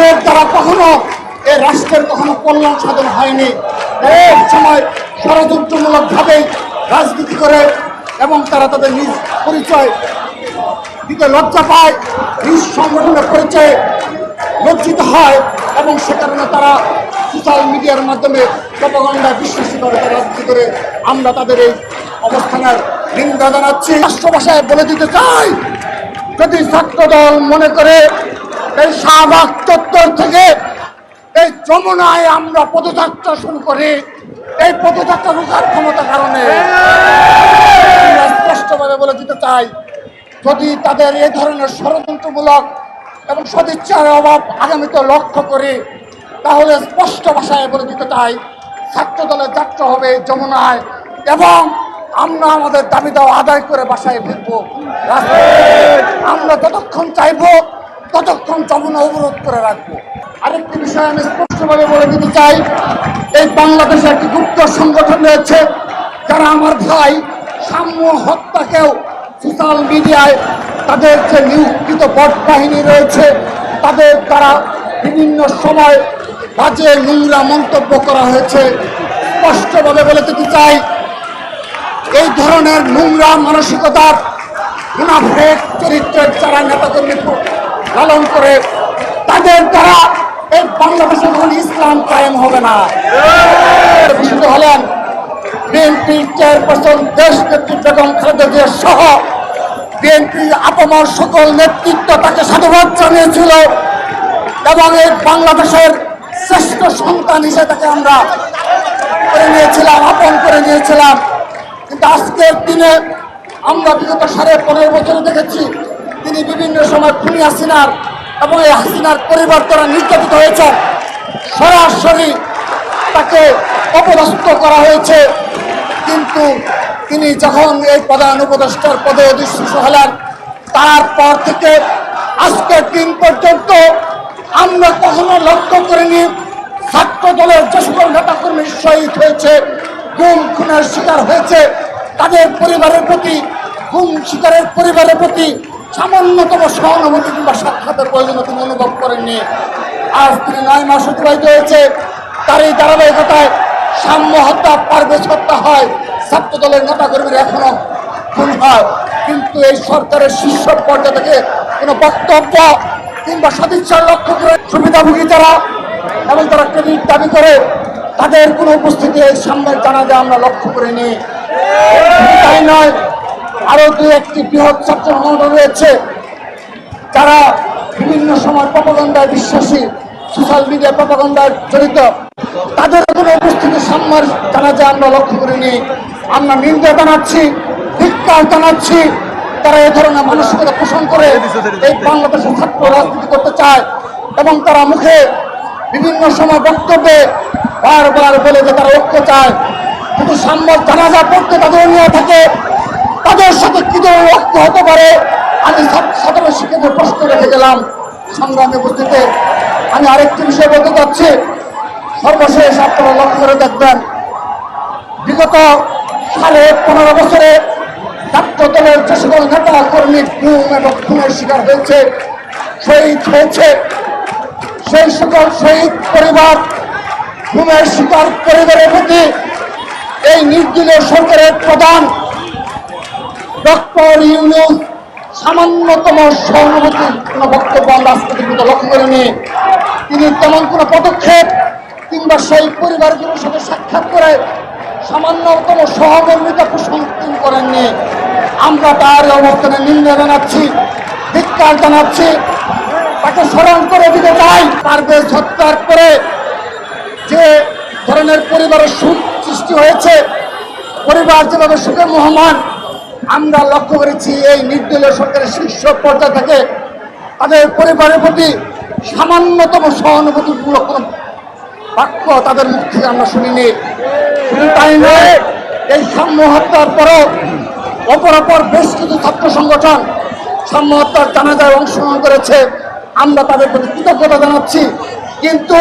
তাদের দ্বারা কখনো এই রাষ্ট্রের কখনো কল্যাণ সাধন হয়নি। সময় ষড়যন্ত্রমূলক ভাবে রাজনীতি করে এবং তারা তাদের নিজ পরিচয় দিতে লজ্জা পায়, নিজ সংগঠনের পরিচয়ে লজ্জিত হয় এবং সে কারণে তারা সোশ্যাল মিডিয়ার মাধ্যমে প্রপাগণ্ডা বিশ্বাসী করে তারা রাজনীতি করে। আমরা তাদের এই অবস্থানের নিন্দা জানাচ্ছি। রাষ্ট্র ভাষায় বলে দিতে চাই, যদি ছাত্রদল মনে করে এই শাহবাগ চত্বর থেকে এই যমুনায় আমরা পদযাত্রা শুরু করি। এই পদযাত্রা রোখার ক্ষমতা কারণে। স্পষ্টভাবে বলে দিতে চাই, যদি তাদের এই ধরনের ষড়যন্ত্রমূলক এবং সদিচ্ছার অভাব আগামীতে লক্ষ্য করি, তাহলে স্পষ্ট ভাষায় বলে দিতে চাই ছাত্র দলের যাত্রা হবে যমুনায় এবং আমরা আমাদের দাবি দেওয়া আদায় করে বাসায় ফিরবো। আমরা যতক্ষণ চাইব ততক্ষণ যমুনা অবরোধ করে রাখব। আরেকটি বিষয় আমি স্পষ্টভাবে বলে দিতে চাই, এই বাংলাদেশে একটি গুপ্ত সংগঠন রয়েছে, যারা আমার ভাই সাম্য হত্যাকেও সোশ্যাল মিডিয়ায় তাদের যে নিয়োগকৃত বট বাহিনী রয়েছে, তাদের দ্বারা বিভিন্ন সময় বাজে নোংরা মন্তব্য করা হয়েছে। স্পষ্টভাবে বলে দিতে চাই, এই ধরনের নোংরা মানসিকতার চরিত্রের যারা নেতাকর্মী লালন করে তাদের দ্বারা এই বাংলাদেশে কোনো ইসলাম কায়েম হবে না। বিশুদ্ধ হলেন বিএনপির চেয়ারপারসন দেশ নেত্রী বেগম খালেদা সহ বিএনপির আপমর সকল নেতৃত্ব তাকে সাধুবাদ জানিয়েছিল এবং এই বাংলাদেশের শ্রেষ্ঠ সন্তান হিসেবে তাকে আমরা করে নিয়েছিলাম, আপন করে নিয়েছিলাম। কিন্তু আজকের দিনে আমরা বিগত সাড়ে পনেরো বছরে দেখেছি তিনি বিভিন্ন সময় খুনি হাসিনার এবং এই হাসিনার পরিবার দ্বারা নির্যাতিত হয়েছেন। সরাসরি তাকে অপদস্থ করা হয়েছে। কিন্তু তিনি যখন এই প্রধান উপদেষ্টার পদে অধিষ্ঠিত হলেন, তারপর থেকে আজকের দিন পর্যন্ত আমরা কখনো লক্ষ্য করিনি ছাত্র দলের যে নেতাকর্মী শহীদ হয়েছে, গুম, খুনের শিকার হয়েছে, তাদের পরিবারের প্রতি, গুম, শিকারের পরিবারের প্রতি সামান্যতম সহানুভূতি কিংবা সাক্ষাতের প্রয়োজনীয় তিনি অনুভব করেননি। আজ তিনি নয় মাস অতিবাহিত হয়েছে। তার এই ধারাবাহিকতায় সাম্য হত্যা, পারভেজ হত্যা হয়। ছাত্র দলের নেতাকর্মীরা এখনও খুন হয়। কিন্তু এই সরকারের শীর্ষ পর্যায়ে থেকে কোনো বক্তব্য কিংবা সদিচ্ছার লক্ষ্য করে সুবিধাভোগী যারা এবং তারা ক্রেডিট দাবি করে, তাদের কোনো উপস্থিতি এই সামনের জানাজা আমরা লক্ষ্য করিনি। তাই নয় আরও দু একটি বৃহৎ ছাত্র সংগঠন রয়েছে। যারা বিভিন্ন সময় প্রপাগন্ডায় বিশ্বাসী সোশ্যাল মিডিয়া প্রপাগন্ডায় জড়িত। তাদের কোনো উপস্থিতি সম্মান জানাজা আমরা লক্ষ্য করিনি। আমরা নিন্দা জানাচ্ছি, ধিক্কার জানাচ্ছি। তারা এই ধরনের মানসিকতা পোষণ করে এই বাংলাদেশের ছাত্র রাজনীতি করতে চায় এবং তারা মুখে বিভিন্ন সময় বক্তব্যে বারবার বলে যে তারা ঐক্য চায়। কিন্তু সাম্যর জানাজা পড়তে তাদের নিয়ে থাকে। তাদের সাথে কি ধরনের হতে পারে? আমি সাধারণ শিক্ষকদের প্রশ্ন রেখে গেলাম। সংগ্রামে উপস্থিতে আমি আরেকটি বিষয় বলতে চাচ্ছি। সর্বশেষ আপনারা লক্ষ্য করে দেখবেন, বিগত সাড়ে পনেরো বছরে ছাত্র দলের যে সকল নেতা, কর্মী গুম এবং খুনের শিকার হয়েছে, শহীদ হয়েছে। সেই সকল শহীদ পরিবার ঘুমের শিকার পরিবারের প্রতি এই নির্দলীয় সরকারের প্রধান ডক্টর ইউনুস, সামান্যতম সহানুভূতি কোনো বক্তব্য আমরা আজকে পর্যন্ত লক্ষ্য করিনি। তিনি তেমন কোনো পদক্ষেপ কিংবা সেই পরিবারগুলোর সাথে সাক্ষাৎ করে সামান্যতম সহমর্মিতা পোষণ তিনি করেননি। আমরা তার অবস্থানে নিন্দা জানাচ্ছি, ধিক্কার জানাচ্ছি। তাকে স্মরণ করে দিতে চাই। পারভেজ হত্যার পরে যে ধরনের পরিবারের সুখ সৃষ্টি হয়েছে, পরিবার যেভাবে সুখে মহামান আমরা লক্ষ্য করেছি এই নির্দলীয় সরকারের শীর্ষ পর্যায় থেকে তাদের পরিবারের প্রতি সামান্যতম সহানুভূতিমূলক কোনো বাক্য তাদের মুখ থেকে আমরা শুনিনি। তাই নয়, এই সাম্য হত্যার পরও অপর অপর বেশ কিছু ছাত্র সংগঠন সাম্য হত্যার জানাজায় অংশগ্রহণ করেছে। আমরা তাদের প্রতি কৃতজ্ঞতা জানাচ্ছি। কিন্তু